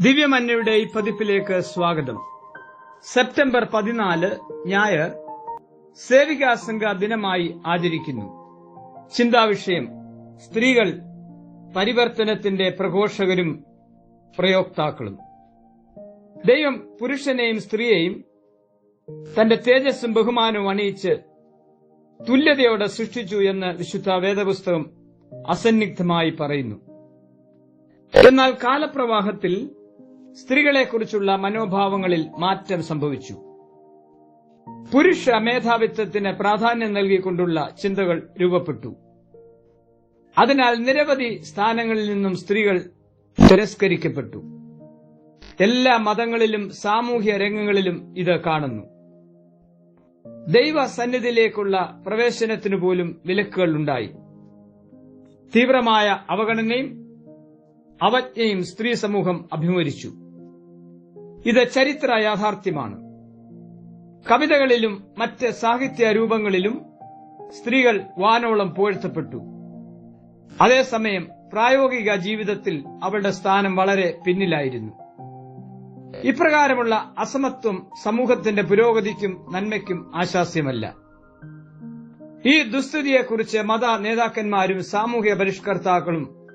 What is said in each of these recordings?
ദിവ്യമന്യയുടെ ഈ പതിപ്പിലേക്ക് സ്വാഗതം. സെപ്റ്റംബർ പതിനാല് ഞായർ സേവികാ സംഘ ദിനമായി ആചരിക്കുന്നു. ചിന്താവിഷയം സ്ത്രീകൾ പരിവർത്തനത്തിന്റെ പ്രഘോഷകരും പ്രയോക്താക്കളും. ദൈവം പുരുഷനെയും സ്ത്രീയെയും തന്റെ തേജസ്സും ബഹുമാനവും അണിയിച്ച് തുല്യതയോടെ സൃഷ്ടിച്ചു എന്ന് വിശുദ്ധ വേദപുസ്തകം അസന്നിഗ്ധമായി പറയുന്നു. എന്നാൽ കാലപ്രവാഹത്തിൽ സ്ത്രീകളെക്കുറിച്ചുള്ള മനോഭാവങ്ങളിൽ മാറ്റം സംഭവിച്ചു. പുരുഷ മേധാവിത്വത്തിന് പ്രാധാന്യം നൽകിക്കൊണ്ടുള്ള ചിന്തകൾ രൂപപ്പെട്ടു. അതിനാൽ നിരവധി സ്ഥാനങ്ങളിൽ നിന്നും സ്ത്രീകൾ തിരസ്കരിക്കപ്പെട്ടു. എല്ലാ മതങ്ങളിലും സാമൂഹ്യ രംഗങ്ങളിലും ഇത് കാണുന്നു. ദൈവ സന്നിധിയിലേക്കുള്ള പ്രവേശനത്തിനു പോലും വിലക്കുകൾ ഉണ്ടായി. തീവ്രമായ അവഗണനയും അവജ്ഞയും സ്ത്രീ സമൂഹം അഭിമുഖിച്ചു ഇത് ചരിത്ര യാഥാർത്ഥ്യമാണ്. കവിതകളിലും മറ്റ് സാഹിത്യ രൂപങ്ങളിലും സ്ത്രീകൾ വാനോളം പുകഴ്ത്തപ്പെട്ടു അതേസമയം പ്രായോഗിക ജീവിതത്തിൽ അവളുടെ സ്ഥാനം വളരെ പിന്നിലായിരുന്നു. ഇപ്രകാരമുള്ള അസമത്വം സമൂഹത്തിന്റെ പുരോഗതിക്കും നന്മയ്ക്കും ആശാസ്യമല്ല. ഈ ദുസ്ഥിതിയെക്കുറിച്ച് മത നേതാക്കന്മാരും സാമൂഹ്യ പരിഷ്കർത്താക്കളും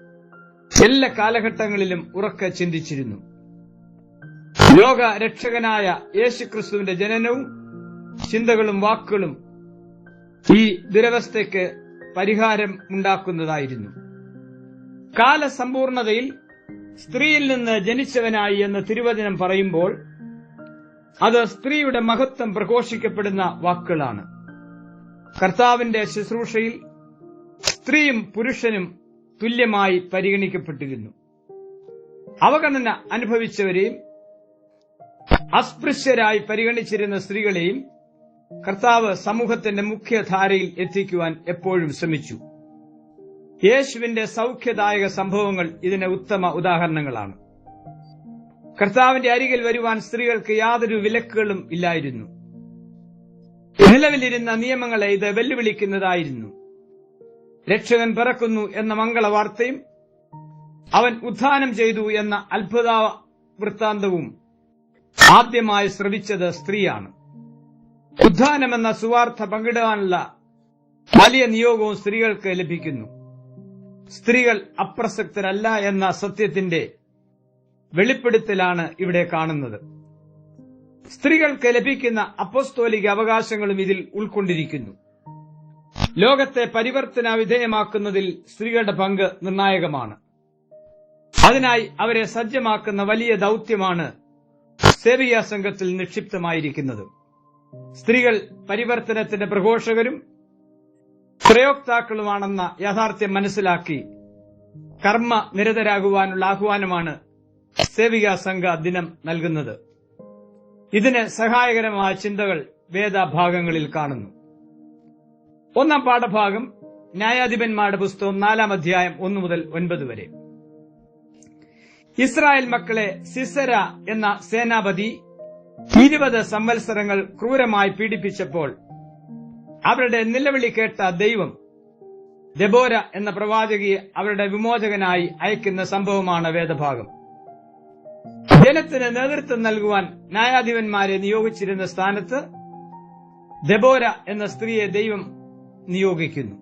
എല്ലാ കാലഘട്ടങ്ങളിലും ഉറക്കെ ചിന്തിച്ചിരുന്നു. ലോക രക്ഷകനായ യേശുക്രിസ്തുവിന്റെ ജനനവും ചിന്തകളും വാക്കുകളും ഈ ദുരവസ്ഥയ്ക്ക് പരിഹാരം ഉണ്ടാക്കുന്നതായിരുന്നു. കാലസമ്പൂർണതയിൽ സ്ത്രീയിൽ നിന്ന് ജനിച്ചവനായി എന്ന് തിരുവചനം പറയുമ്പോൾ അത് സ്ത്രീയുടെ മഹത്വം പ്രഘോഷിക്കപ്പെടുന്ന വാക്കുകളാണ്. കർത്താവിന്റെ ശുശ്രൂഷയിൽ സ്ത്രീയും പുരുഷനും തുല്യമായി പരിഗണിക്കപ്പെട്ടിരുന്നു. അവഗണന അനുഭവിച്ചവരെയും അസ്പൃശ്യരായി പരിഗണിച്ചിരുന്ന സ്ത്രീകളെയും കർത്താവ് സമൂഹത്തിന്റെ മുഖ്യധാരയിൽ എത്തിക്കുവാൻ എപ്പോഴും ശ്രമിച്ചു. യേശുവിന്റെ സൗഖ്യദായക സംഭവങ്ങൾ ഇതിന് ഉത്തമ ഉദാഹരണങ്ങളാണ്. കർത്താവിന്റെ അരികിൽ വരുവാൻ സ്ത്രീകൾക്ക് യാതൊരു വിലക്കുകളും ഇല്ലായിരുന്നു. നിലവിലിരുന്ന നിയമങ്ങളെ ഇത് വെല്ലുവിളിക്കുന്നതായിരുന്നു. രക്ഷകൻ പിറക്കുന്നു എന്ന മംഗള വാർത്തയും അവൻ ഉത്ഥാനം ചെയ്തു എന്ന അത്ഭുത വൃത്താന്തവും ആദ്യമായി ശ്രവിച്ചത് സ്ത്രീയാണ്. ഉത്ഥാനമെന്ന സുവാർത്ത പങ്കിടാനുള്ള വലിയ നിയോഗവും സ്ത്രീകൾക്ക് ലഭിക്കുന്നു. സ്ത്രീകൾ അപ്രസക്തരല്ല എന്ന സത്യത്തിന്റെ വെളിപ്പെടുത്തലാണ് ഇവിടെ കാണുന്നത്. സ്ത്രീകൾക്ക് ലഭിക്കുന്ന അപ്പോസ്തോലിക അവകാശങ്ങളും ഇതിൽ ഉൾക്കൊണ്ടിരിക്കുന്നു. ലോകത്തെ പരിവർത്തന വിധേയമാക്കുന്നതിൽ സ്ത്രീകളുടെ പങ്ക് നിർണായകമാണ്. അതിനായി അവരെ സജ്ജമാക്കുന്ന വലിയ ദൌത്യമാണ് സേവിയ സംഘത്തിൽ നിക്ഷിപ്തമായിരിക്കുന്നത്. സ്ത്രീകൾ പരിവർത്തനത്തിന്റെ പ്രഘോഷകരും പ്രയോക്താക്കളുമാണെന്ന യാഥാർത്ഥ്യം മനസ്സിലാക്കി കർമ്മ നിരതരാകുവാനുള്ള ആഹ്വാനമാണ് സേവിക സംഘ ദിനം നൽകുന്നത്. ഇതിന് സഹായകരമായ ചിന്തകൾ വേദഭാഗങ്ങളിൽ കാണുന്നു. ഒന്നാം പാഠഭാഗം ന്യായാധിപന്മാരുടെ പുസ്തകം നാലാം അധ്യായം ഒന്നു മുതൽ ഒൻപത് വരെ. ഇസ്രായേൽ മക്കളെ സിസര എന്ന സേനാപതി ഇരുപത് സംവത്സരങ്ങൾ ക്രൂരമായി പീഡിപ്പിച്ചപ്പോൾ അവരുടെ നിലവിളി കേട്ട ദൈവം ദബോര എന്ന പ്രവാചകിയെ അവരുടെ വിമോചകനായി അയക്കുന്ന സംഭവമാണ് വേദഭാഗം. ജനത്തിന് നേതൃത്വം നൽകുവാൻ ന്യായാധിപന്മാരെ നിയോഗിച്ചിരുന്ന സ്ഥാനത്ത് ദബോര എന്ന സ്ത്രീയെ ദൈവം നിയോഗിക്കുന്നു.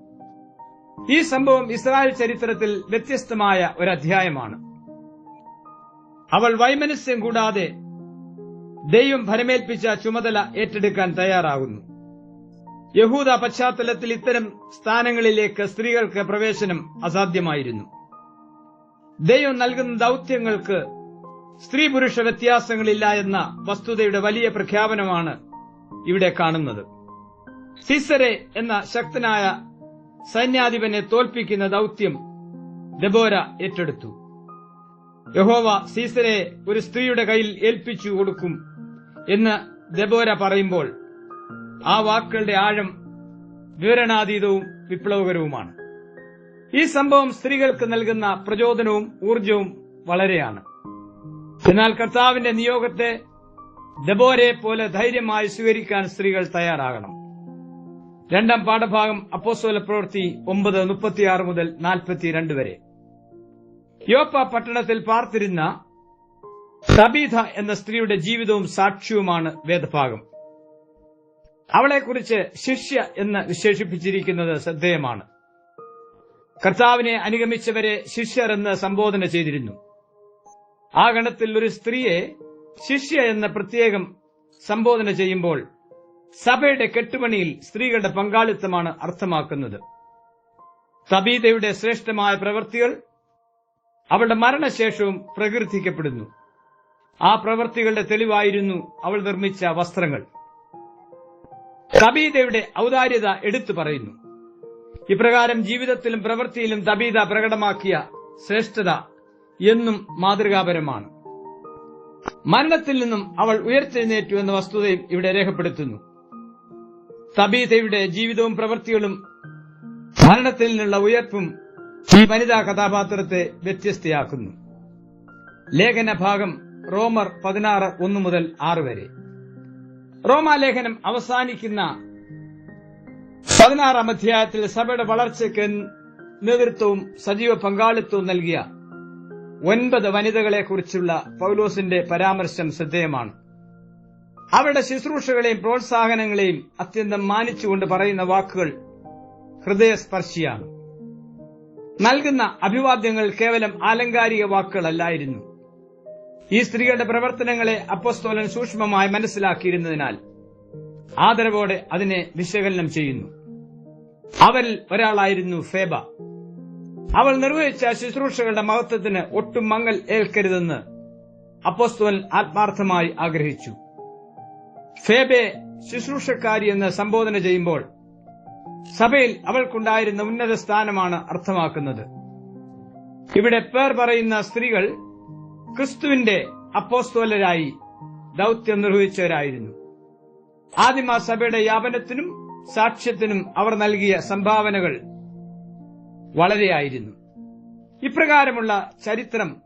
ഈ സംഭവം ഇസ്രായേൽ ചരിത്രത്തിൽ വ്യത്യസ്തമായ ഒരു അധ്യായമാണ്. അവൾ വൈമനസ്യം കൂടാതെ ദൈവം ഭരമേൽപ്പിച്ച ചുമതല ഏറ്റെടുക്കാൻ തയ്യാറാകുന്നു. യഹൂദ പശ്ചാത്തലത്തിൽ ഇത്തരം സ്ഥാനങ്ങളിലേക്ക് സ്ത്രീകൾക്ക് പ്രവേശനം അസാധ്യമായിരുന്നു. ദൈവം നൽകുന്ന ദൌത്യങ്ങൾക്ക് സ്ത്രീ പുരുഷ വ്യത്യാസങ്ങളില്ല എന്ന വസ്തുതയുടെ വലിയ പ്രഖ്യാപനമാണ് ഇവിടെ കാണുന്നത്. സിസരെ എന്ന ശക്തനായ സൈന്യാധിപനെ തോൽപ്പിക്കുന്ന ദൌത്യം ദബോര ഏറ്റെടുത്തു. യഹോവ സീസരെ ഒരു സ്ത്രീയുടെ കയ്യിൽ ഏൽപ്പിച്ചു കൊടുക്കും എന്ന് ദബോര പറയുമ്പോൾ ആ വാക്കുകളുടെ ആഴം വിവരണാതീതവും വിപ്ലവകരവുമാണ്. ഈ സംഭവം സ്ത്രീകൾക്ക് നൽകുന്ന പ്രചോദനവും ഊർജവും വളരെയാണ്. എന്നാൽ കർത്താവിന്റെ നിയോഗത്തെ ദബോരെ പോലെ ധൈര്യമായി സ്വീകരിക്കാൻ സ്ത്രീകൾ തയ്യാറാകണം. രണ്ടാം പാഠഭാഗം അപ്പോസോല പ്രവൃത്തി ഒമ്പത് മുപ്പത്തിയാറ് മുതൽ നാൽപ്പത്തിരണ്ട് വരെ. യോപ്പ പട്ടണത്തിൽ പാർത്തിരുന്ന സബീധ എന്ന സ്ത്രീയുടെ ജീവിതവും സാക്ഷ്യവുമാണ് വേദഭാഗം. അവളെക്കുറിച്ച് ശിഷ്യ എന്ന് വിശേഷിപ്പിച്ചിരിക്കുന്നത് ശ്രദ്ധേയമാണ്. കർത്താവിനെ അനുഗമിച്ചവരെ ശിഷ്യർ എന്ന് സംബോധന ചെയ്തിരുന്നു. ആ ഗണത്തിൽ ഒരു സ്ത്രീയെ ശിഷ്യ എന്ന് പ്രത്യേകം സംബോധന ചെയ്യുമ്പോൾ സഭയുടെ കെട്ടുപണിയിൽ സ്ത്രീകളുടെ പങ്കാളിത്തമാണ് അർത്ഥമാക്കുന്നത്. സബീതയുടെ ശ്രേഷ്ഠമായ പ്രവൃത്തികൾ അവളുടെ മരണശേഷവും പ്രകീർത്തിക്കപ്പെടുന്നു. ആ പ്രവൃത്തികളുടെ തെളിവായിരുന്നു അവൾ നിർമ്മിച്ച വസ്ത്രങ്ങൾ. തബീതയുടെ ഔദാര്യത എടുത്തു പറയുന്നു. ഇപ്രകാരം ജീവിതത്തിലും പ്രവൃത്തിയിലും തബീത പ്രകടമാക്കിയ ശ്രേഷ്ഠത എന്നും മാതൃകാപരമാണ്. മരണത്തിൽ നിന്നും അവൾ ഉയർത്തെഴുന്നേറ്റു എന്ന വസ്തുതയും ഇവിടെ രേഖപ്പെടുത്തുന്നു. തബീതയുടെ ജീവിതവും പ്രവൃത്തികളും മരണത്തിൽ നിന്നുള്ള ഉയർപ്പും ഈ വനിതാ കഥാപാത്രത്തെ വ്യത്യസ്തയാക്കുന്നു. ലേഖന ഭാഗം റോമർ പതിനാറ് ഒന്ന് മുതൽ ആറ് വരെ. റോമാലേഖനം അവസാനിക്കുന്ന പതിനാറാം അധ്യായത്തിൽ സഭയുടെ വളർച്ചയ്ക്ക് നേതൃത്വവും സജീവ പങ്കാളിത്തവും നൽകിയ ഒൻപത് വനിതകളെക്കുറിച്ചുള്ള പൗലോസിന്റെ പരാമർശം ശ്രദ്ധേയമാണ്. അവരുടെ ശുശ്രൂഷകളെയും പ്രോത്സാഹനങ്ങളെയും അത്യന്തം മാനിച്ചുകൊണ്ട് പറയുന്ന വാക്കുകൾ ഹൃദയസ്പർശിയാണ്. നൽകുന്ന അഭിവാദ്യങ്ങൾ കേവലം ആലങ്കാരിക വാക്കുകളല്ലായിരുന്നു. ഈ സ്ത്രീകളുടെ പ്രവർത്തനങ്ങളെ അപ്പസ്തോലൻ സൂക്ഷ്മമായി മനസ്സിലാക്കിയിരുന്നതിനാൽ ആദരവോടെ അതിനെ വിശകലനം ചെയ്യുന്നു. അവരിൽ ഒരാളായിരുന്നു ഫേബ. അവൾ നിർവഹിച്ച ശുശ്രൂഷകളുടെ മഹത്വത്തിന് ഒട്ടും മങ്ങൽ ഏൽക്കരുതെന്ന് അപ്പോസ്തോലൻ ആത്മാർത്ഥമായി ആഗ്രഹിച്ചു. ഫേബെ ശുശ്രൂഷക്കാരി എന്ന് സംബോധന ചെയ്യുമ്പോൾ സഭയിൽ അവൾക്കുണ്ടായിരുന്ന ഉന്നത സ്ഥാനമാണ് അർത്ഥമാക്കുന്നത്. ഇവിടെ പേർ പറയുന്ന സ്ത്രീകൾ ക്രിസ്തുവിന്റെ അപ്പോസ്തോലരായി ദൌത്യം നിർവഹിച്ചവരായിരുന്നു. ആദിമ സഭയുടെ യാപനത്തിനും സാക്ഷ്യത്തിനും അവർ നൽകിയ സംഭാവനകൾ വളരെയായിരുന്നു. ഇപ്രകാരമുള്ള ചരിത്രം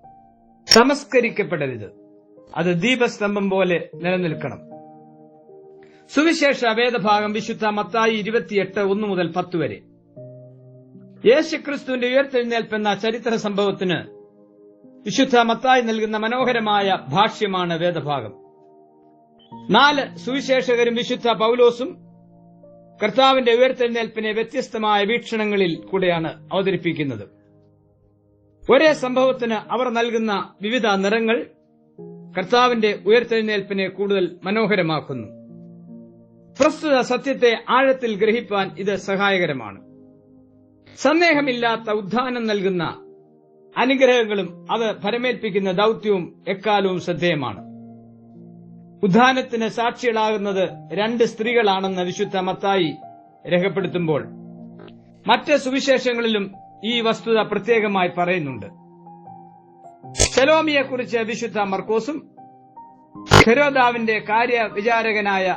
സംസ്കരിക്കപ്പെടരുത്. അത് ദീപസ്തംഭം പോലെ നിലനിൽക്കണം. സുവിശേഷ വേദഭാഗം വിശുദ്ധ മത്തായി ഇരുപത്തിയെട്ട് ഒന്ന് മുതൽ പത്ത് വരെ. യേശുക്രിസ്തുവിന്റെ ഉയർത്തെഴുന്നേൽപ്പെന്ന ചരിത്ര സംഭവത്തിന് വിശുദ്ധ മത്തായി നൽകുന്ന മനോഹരമായ ഭാഷ്യമാണ് വേദഭാഗം. നാല് സുവിശേഷകരും വിശുദ്ധ പൌലോസും കർത്താവിന്റെ ഉയർത്തെഴുന്നേൽപ്പിനെ വ്യത്യസ്തമായ വീക്ഷണങ്ങളിൽ കൂടെയാണ് അവതരിപ്പിക്കുന്നത്. ഒരേ സംഭവത്തിന് അവർ നൽകുന്ന വിവിധ നിറങ്ങൾ കർത്താവിന്റെ ഉയർത്തെഴുന്നേൽപ്പിനെ കൂടുതൽ മനോഹരമാക്കുന്നു. പ്രസ്തുത സത്യത്തെ ആഴത്തിൽ ഗ്രഹിപ്പാൻ ഇത് സഹായകരമാണ്. സന്ദേഹമില്ലാത്ത ഉദ്ധാനം നൽകുന്ന അനുഗ്രഹങ്ങളും അത് ഫലമേൽപ്പിക്കുന്ന ദൌത്യവും എക്കാലവും ശ്രദ്ധേയമാണ്. ഉദ്ധാനത്തിന് സാക്ഷികളാകുന്നത് രണ്ട് സ്ത്രീകളാണെന്ന് വിശുദ്ധ മത്തായി രേഖപ്പെടുത്തുമ്പോൾ മറ്റ് സുവിശേഷങ്ങളിലും ഈ വസ്തുത പ്രത്യേകമായി പറയുന്നുണ്ട്. ശലോമിയെക്കുറിച്ച് വിശുദ്ധ മർക്കോസും ഹെരോദാവിന്റെ കാര്യവിചാരകനായ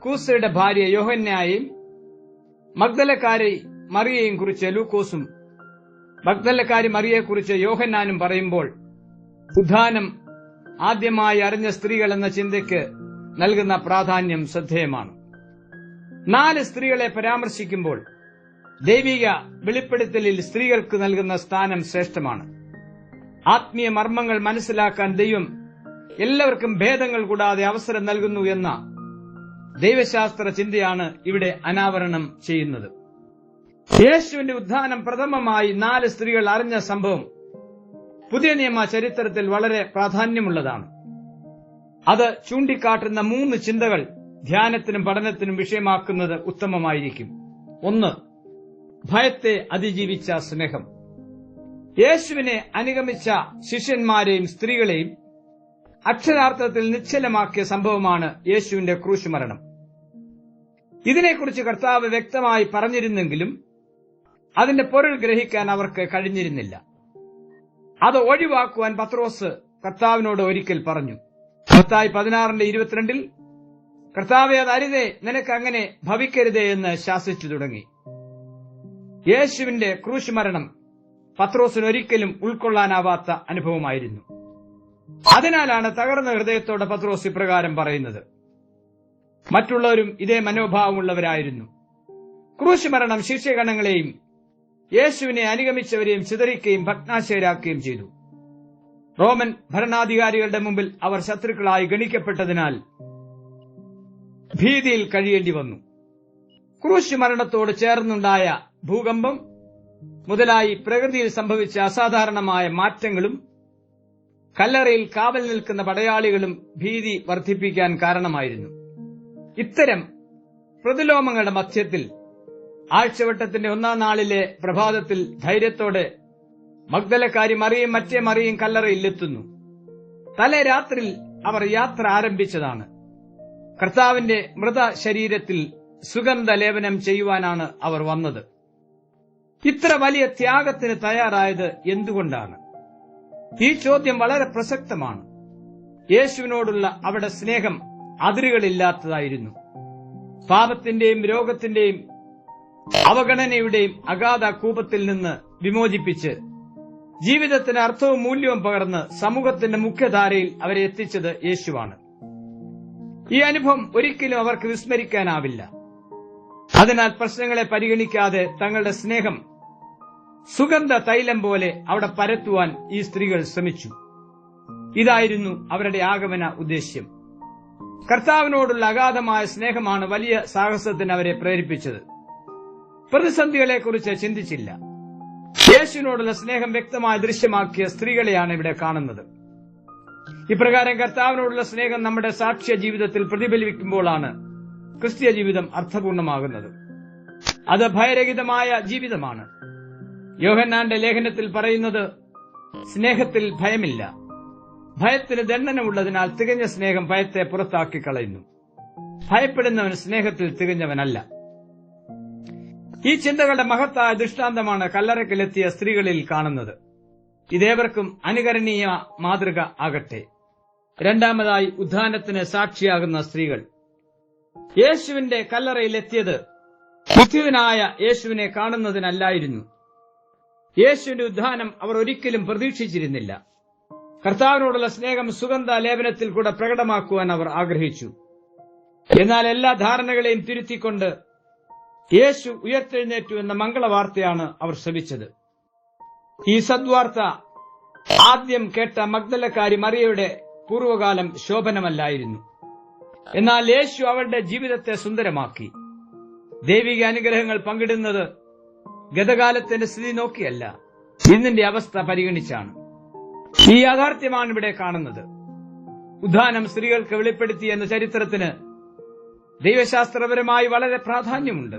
കൂസയുടെ ഭാര്യ യോഹന്യായും മഗ്ദലക്കാരി മറിയയും കുറിച്ച് ലൂക്കോസും മഗ്ദലക്കാരി മറിയെക്കുറിച്ച് യോഹന്നാനും പറയുമ്പോൾ ഉദ്ധാനം ആദ്യമായി അറിഞ്ഞ സ്ത്രീകൾ എന്ന ചിന്തയ്ക്ക് നൽകുന്ന പ്രാധാന്യം ശ്രദ്ധേയമാണ്. നാല് സ്ത്രീകളെ പരാമർശിക്കുമ്പോൾ ദൈവിക വെളിപ്പെടുത്തലിൽ സ്ത്രീകൾക്ക് നൽകുന്ന സ്ഥാനം ശ്രേഷ്ഠമാണ്. ആത്മീയ മർമ്മങ്ങൾ മനസ്സിലാക്കാൻ ദൈവം എല്ലാവർക്കും ഭേദങ്ങൾ കൂടാതെ അവസരം നൽകുന്നു എന്ന ദൈവശാസ്ത്ര ചിന്തയാണ് ഇവിടെ അനാവരണം ചെയ്യുന്നത്. യേശുവിന്റെ ഉദ്ധാനം പ്രഥമമായി നാല് സ്ത്രീകൾ അറിഞ്ഞ സംഭവം പുതിയ നിയമ ചരിത്രത്തിൽ വളരെ പ്രാധാന്യമുള്ളതാണ്. അത് ചൂണ്ടിക്കാട്ടുന്ന മൂന്ന് ചിന്തകൾ ധ്യാനത്തിനും പഠനത്തിനും വിഷയമാക്കുന്നത് ഉത്തമമായിരിക്കും. ഒന്ന് ഭയത്തെ അതിജീവിച്ച സ്നേഹം. യേശുവിനെ അനുഗമിച്ച ശിഷ്യന്മാരെയും സ്ത്രീകളെയും അക്ഷരാർത്ഥത്തിൽ നിശ്ചലമാക്കിയ സംഭവമാണ് യേശുവിന്റെ ക്രൂശ് മരണം ഇതിനെക്കുറിച്ച് കർത്താവ് വ്യക്തമായി പറഞ്ഞിരുന്നെങ്കിലും അതിന്റെ പൊരുൾ ഗ്രഹിക്കാൻ അവർക്ക് കഴിഞ്ഞിരുന്നില്ല. അത് ഒഴിവാക്കുവാൻ പത്രോസ് കർത്താവിനോട് ഒരിക്കൽ പറഞ്ഞു. മത്തായി പതിനാറിന്റെ ഇരുപത്തിരണ്ടിൽ കർത്താവെ അത് അരുതേ നിനക്ക് അങ്ങനെ ഭവിക്കരുതേ എന്ന് ശാസിച്ചു തുടങ്ങി. യേശുവിന്റെ ക്രൂശ് മരണം പത്രോസിന് ഒരിക്കലും ഉൾക്കൊള്ളാനാവാത്ത അനുഭവമായിരുന്നു. അതിനാലാണ് തകർന്ന ഹൃദയത്തോടെ പത്രോസ് ഇപ്രകാരം പറയുന്നത്. മറ്റുള്ളവരും ഇതേ മനോഭാവമുള്ളവരായിരുന്നു. ക്രൂശുമരണം ശിഷ്യഗണങ്ങളെയും യേശുവിനെ അനുഗമിച്ചവരെയും ചിതറിക്കുകയും ഭഗ്നാശയരാക്കുകയും ചെയ്തു. റോമൻ ഭരണാധികാരികളുടെ മുമ്പിൽ അവർ ശത്രുക്കളായി ഗണിക്കപ്പെട്ടതിനാൽ ഭീതിയിൽ കഴിയേണ്ടി വന്നു. ക്രൂശ് മരണത്തോട് ചേർന്നുണ്ടായ ഭൂകമ്പം മുതലായി പ്രകൃതിയിൽ സംഭവിച്ച അസാധാരണമായ മാറ്റങ്ങളും കല്ലറയിൽ കാവൽ നിൽക്കുന്ന പടയാളികളും ഭീതി വർദ്ധിപ്പിക്കാൻ കാരണമായിരുന്നു. ഇത്തരം പ്രതിലോമങ്ങളുടെ മധ്യത്തിൽ ആഴ്ചവട്ടത്തിന്റെ ഒന്നാം നാളിലെ പ്രഭാതത്തിൽ ധൈര്യത്തോടെ മഗ്ദലക്കാരി മറിയും മറ്റേ മറിയും കല്ലറയിലെത്തുന്നു തലേ രാത്രിയിൽ അവർ യാത്ര ആരംഭിച്ചതാണ്. കർത്താവിന്റെ മൃത ശരീരത്തിൽ സുഗന്ധ ലേപനം ചെയ്യുവാനാണ് അവർ വന്നത്. ഇത്ര വലിയ ത്യാഗത്തിന് തയ്യാറായത് എന്തുകൊണ്ടാണ്? ഈ ചോദ്യം വളരെ പ്രസക്തമാണ്. യേശുവിനോടുള്ള അവരുടെ സ്നേഹം അതിരുകളില്ലാത്തതായിരുന്നു. പാപത്തിന്റെയും രോഗത്തിന്റെയും അവഗണനയുടെയും അഗാധ കൂപത്തിൽ നിന്ന് വിമോചിപ്പിച്ച് ജീവിതത്തിന് അർത്ഥവും മൂല്യവും പകർന്ന് സമൂഹത്തിന്റെ മുഖ്യധാരയിൽ അവരെ എത്തിച്ചത് യേശുവാണ്. ഈ അനുഭവം ഒരിക്കലും അവർക്ക് വിസ്മരിക്കാനാവില്ല. അതിനാൽ പ്രശ്നങ്ങളെ പരിഗണിക്കാതെ തങ്ങളുടെ സ്നേഹം സുഗന്ധ തൈലം പോലെ അവിടെ പരത്തുവാൻ ഈ സ്ത്രീകൾ ശ്രമിച്ചു. ഇതായിരുന്നു അവരുടെ ആഗമന ഉദ്ദേശ്യം. കർത്താവിനോടുള്ള അഗാധമായ സ്നേഹമാണ് വലിയ സാഹസത്തിന് അവരെ പ്രേരിപ്പിച്ചത്. പ്രതിസന്ധികളെക്കുറിച്ച് ചിന്തിച്ചില്ല. യേശുവിനോടുള്ള സ്നേഹം വ്യക്തമായി ദൃശ്യമാക്കിയ സ്ത്രീകളെയാണ് ഇവിടെ കാണുന്നത്. ഇപ്രകാരം കർത്താവിനോടുള്ള സ്നേഹം നമ്മുടെ സാക്ഷ്യ ജീവിതത്തിൽ പ്രതിഫലിക്കുമ്പോഴാണ് ക്രിസ്തീയ ജീവിതം അർത്ഥപൂർണമാകുന്നത്. അത് ഭയരഹിതമായ ജീവിതമാണ്. യോഹന്നാന്റെ ലേഖനത്തിൽ പറയുന്നത് സ്നേഹത്തിൽ ഭയമില്ല ഭയത്തിന് ദണ്ഡനമുള്ളതിനാൽ തികഞ്ഞ സ്നേഹം ഭയത്തെ പുറത്താക്കി കളയുന്നു. ഭയപ്പെടുന്നവൻ സ്നേഹത്തിൽ തികഞ്ഞവനല്ല. ഈ ചിന്തകളുടെ മഹത്തായ ദൃഷ്ടാന്തമാണ് കല്ലറക്കിലെത്തിയ സ്ത്രീകളിൽ കാണുന്നത്. ഇതേവർക്കും അനുകരണീയ മാതൃക ആകട്ടെ. രണ്ടാമതായി ഉദ്ധാനത്തിന് സാക്ഷിയാകുന്ന സ്ത്രീകൾ. യേശുവിന്റെ കല്ലറയിലെത്തിയത് ബുദ്ധിവിനായ യേശുവിനെ കാണുന്നതിനല്ലായിരുന്നു. യേശുവിന്റെ ഉദ്ധാനം അവർ ഒരിക്കലും പ്രതീക്ഷിച്ചിരുന്നില്ല. കർത്താവിനോടുള്ള സ്നേഹം സുഗന്ധ ലേപനത്തിൽ കൂടെ പ്രകടമാക്കുവാൻ അവർ ആഗ്രഹിച്ചു. എന്നാൽ എല്ലാ ധാരണകളെയും തിരുത്തിക്കൊണ്ട് യേശു ഉയർത്തെഴുന്നേറ്റു എന്ന മംഗളവാർത്തയാണ് അവർ ശ്രമിച്ചത് ഈ സദ്വാർത്ത ആദ്യം കേട്ട മഗ്ദലക്കാരി മറിയയുടെ പൂർവകാലം ശോഭനമല്ലായിരുന്നു. എന്നാൽ യേശു അവരുടെ ജീവിതത്തെ സുന്ദരമാക്കി. ദൈവിക അനുഗ്രഹങ്ങൾ പങ്കിടുന്നത് ഗതകാലത്തിന്റെ സ്ഥിതി നോക്കിയല്ല ഇന്നിന്റെ അവസ്ഥ പരിഗണിച്ചാണ്. ഈ യാഥാർത്ഥ്യമാണ് ഇവിടെ കാണുന്നത്. ഉദ്ധാനം സ്ത്രീകൾക്ക് വെളിപ്പെടുത്തി എന്ന ചരിത്രത്തിന് ദൈവശാസ്ത്രപരമായി വളരെ പ്രാധാന്യമുണ്ട്.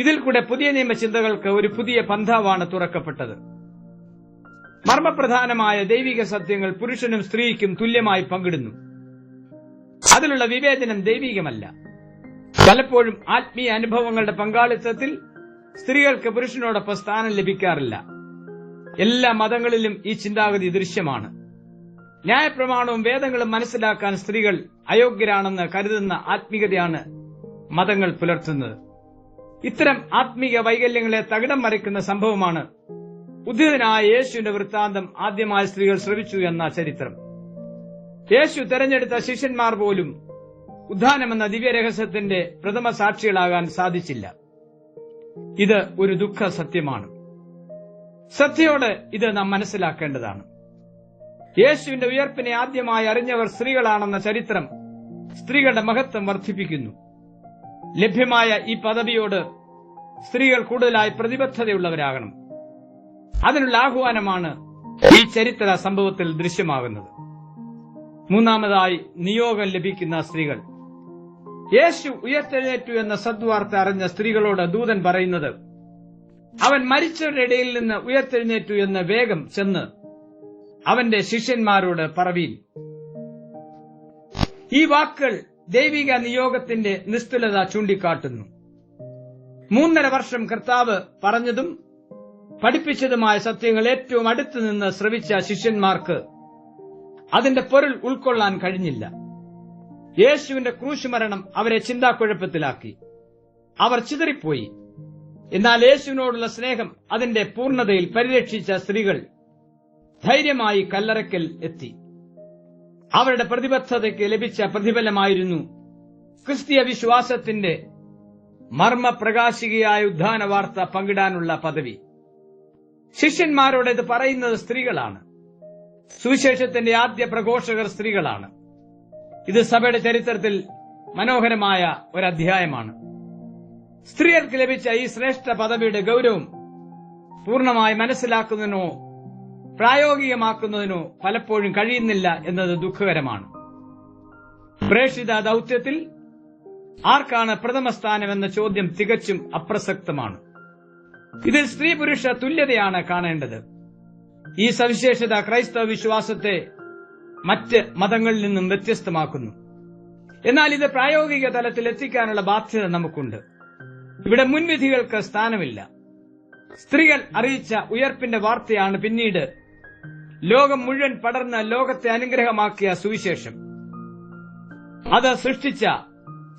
ഇതിൽ കൂടെ പുതിയ നിയമചിന്തകൾക്ക് ഒരു പുതിയ പന്ഥാവാണ് തുറക്കപ്പെട്ടത്. മർമ്മപ്രധാനമായ ദൈവിക സത്യങ്ങൾ പുരുഷനും സ്ത്രീക്കും തുല്യമായി പങ്കിടുന്നു. അതിലുള്ള വിവേചനം ദൈവികമല്ല. പലപ്പോഴും ആത്മീയ അനുഭവങ്ങളുടെ പങ്കാളിത്തത്തിൽ സ്ത്രീകൾക്ക് പുരുഷനോടൊപ്പം സ്ഥാനം ലഭിക്കാറില്ല. എല്ലാ മതങ്ങളിലും ഈ ചിന്താഗതി ദൃശ്യമാണ്. ന്യായപ്രമാണവും വേദങ്ങളും മനസ്സിലാക്കാൻ സ്ത്രീകൾ അയോഗ്യരാണെന്ന് കരുതുന്ന ആത്മീകതയാണ് മതങ്ങൾ പുലർത്തുന്നത്. ഇത്തരം ആത്മീക വൈകല്യങ്ങളെ തകിടം മറിക്കുന്ന സംഭവമാണ് ഉദ്ധിതനായ യേശുവിന്റെ വൃത്താന്തം ആദ്യമായി സ്ത്രീകൾ ശ്രവിച്ചു എന്ന ചരിത്രം. യേശു തെരഞ്ഞെടുത്ത ശിഷ്യന്മാർ പോലും ഉദ്ധാനമെന്ന ദിവ്യരഹസ്യത്തിന്റെ പ്രഥമ സാക്ഷികളാകാൻ സാധിച്ചില്ല. ഇത് ഒരു ദുഃഖ സത്യമാണ് ശ്രദ്ധയോടെ ഇത് നാം മനസ്സിലാക്കേണ്ടതാണ്. യേശുവിന്റെ ഉയർപ്പിനെ ആദ്യമായി അറിഞ്ഞവർ സ്ത്രീകളാണെന്ന ചരിത്രം സ്ത്രീകളുടെ മഹത്വം വർദ്ധിപ്പിക്കുന്നു. ലഭ്യമായ ഈ പദവിയോട് സ്ത്രീകൾ കൂടുതലായി പ്രതിബദ്ധതയുള്ളവരാകണം. അതിനുള്ള ആഹ്വാനമാണ് ഈ ചരിത്ര സംഭവത്തിൽ ദൃശ്യമാകുന്നത്. മൂന്നാമതായി നിയോഗം ലഭിക്കുന്ന സ്ത്രീകൾ. യേശു ഉയർത്തെഴുന്നേറ്റു എന്ന സദ്വാർത്ത അറിഞ്ഞ സ്ത്രീകളോട് ദൂതൻ പറയുന്നത് അവൻ മരിച്ചവരുടെ ഇടയിൽ നിന്ന് ഉയർത്തെഴുന്നേറ്റു എന്ന് വേഗം ചെന്ന് അവന്റെ ശിഷ്യന്മാരോട് പറവീൻ ഈ വാക്കുകൾ ദൈവിക നിയോഗത്തിന്റെ നിസ്തുലത ചൂണ്ടിക്കാട്ടുന്നു. മൂന്നര വർഷം കർത്താവ് പറഞ്ഞതും പഠിപ്പിച്ചതുമായ സത്യങ്ങൾ ഏറ്റവും അടുത്തു നിന്ന് ശ്രവിച്ച ശിഷ്യന്മാർക്ക് അതിന്റെ പൊരുൾ ഉൾക്കൊള്ളാൻ കഴിഞ്ഞില്ല. യേശുവിന്റെ ക്രൂശുമരണം അവരെ ചിന്താക്കുഴപ്പത്തിലാക്കി. അവർ ചിതറിപ്പോയി. എന്നാൽ യേശുവിനോടുള്ള സ്നേഹം അതിന്റെ പൂർണതയിൽ പരിരക്ഷിച്ച സ്ത്രീകൾ ധൈര്യമായി കല്ലറക്കൽ എത്തി. അവരുടെ പ്രതിബദ്ധതയ്ക്ക് ലഭിച്ച പ്രതിഫലമായിരുന്നു ക്രിസ്തീയ വിശ്വാസത്തിന്റെ മർമ്മപ്രകാശികയായ ഉദ്ധാന വാർത്ത പങ്കിടാനുള്ള പദവി. ശിഷ്യന്മാരോട് ഇത് പറയുന്നത് സ്ത്രീകളാണ്. സുവിശേഷത്തിന്റെ ആദ്യ പ്രഘോഷകർ സ്ത്രീകളാണ്. ഇത് സഭയുടെ ചരിത്രത്തിൽ മനോഹരമായ ഒരു അധ്യായമാണ് സ്ത്രീകൾക്ക് ലഭിച്ച ഈ ശ്രേഷ്ഠ പദവിയുടെ ഗൗരവം പൂർണമായി മനസ്സിലാക്കുന്നതിനോ പ്രായോഗികമാക്കുന്നതിനോ പലപ്പോഴും കഴിയുന്നില്ല എന്നത് ദുഃഖകരമാണ്. പ്രേക്ഷിത ദൌത്യത്തിൽ ആർക്കാണ് പ്രഥമ സ്ഥാനം എന്ന ചോദ്യം തികച്ചും അപ്രസക്തമാണ്. ഇതിൽ സ്ത്രീ പുരുഷ തുല്യതയാണ് കാണേണ്ടത്. ഈ സവിശേഷത ക്രൈസ്തവ വിശ്വാസത്തെ മറ്റ് മതങ്ങളിൽ നിന്നും വ്യത്യസ്തമാക്കുന്നു. എന്നാൽ ഇത് പ്രായോഗിക തലത്തിൽ എത്തിക്കാനുള്ള ബാധ്യത നമുക്കുണ്ട്. ഇവിടെ മുൻവിധികൾക്ക് സ്ഥാനമില്ല. സ്ത്രീകൾ അറിയിച്ച ഉയർപ്പിന്റെ വാർത്തയാണ് പിന്നീട് ലോകം മുഴുവൻ പടർന്ന ലോകത്തെ അനുഗ്രഹമാക്കിയ സുവിശേഷം. അത് സൃഷ്ടിച്ച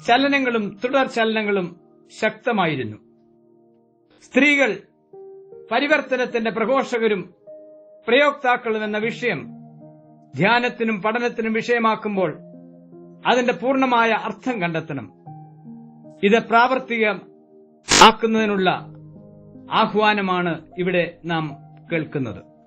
ചലനങ്ങളും തുടർ ചലനങ്ങളും ശക്തമായിരുന്നു. സ്ത്രീകൾ പരിവർത്തനത്തിന്റെ പ്രഘോഷകരും പ്രയോക്താക്കളും എന്ന വിഷയം ധ്യാനത്തിനും പഠനത്തിനും വിഷയമാക്കുമ്പോൾ അതിന്റെ പൂർണമായ അർത്ഥം കണ്ടെത്തണം. ഇത് പ്രാവർത്തികം ആക്കുന്നതിനുള്ള ആഹ്വാനമാണ് ഇവിടെ നാം കേൾക്കുന്നത്.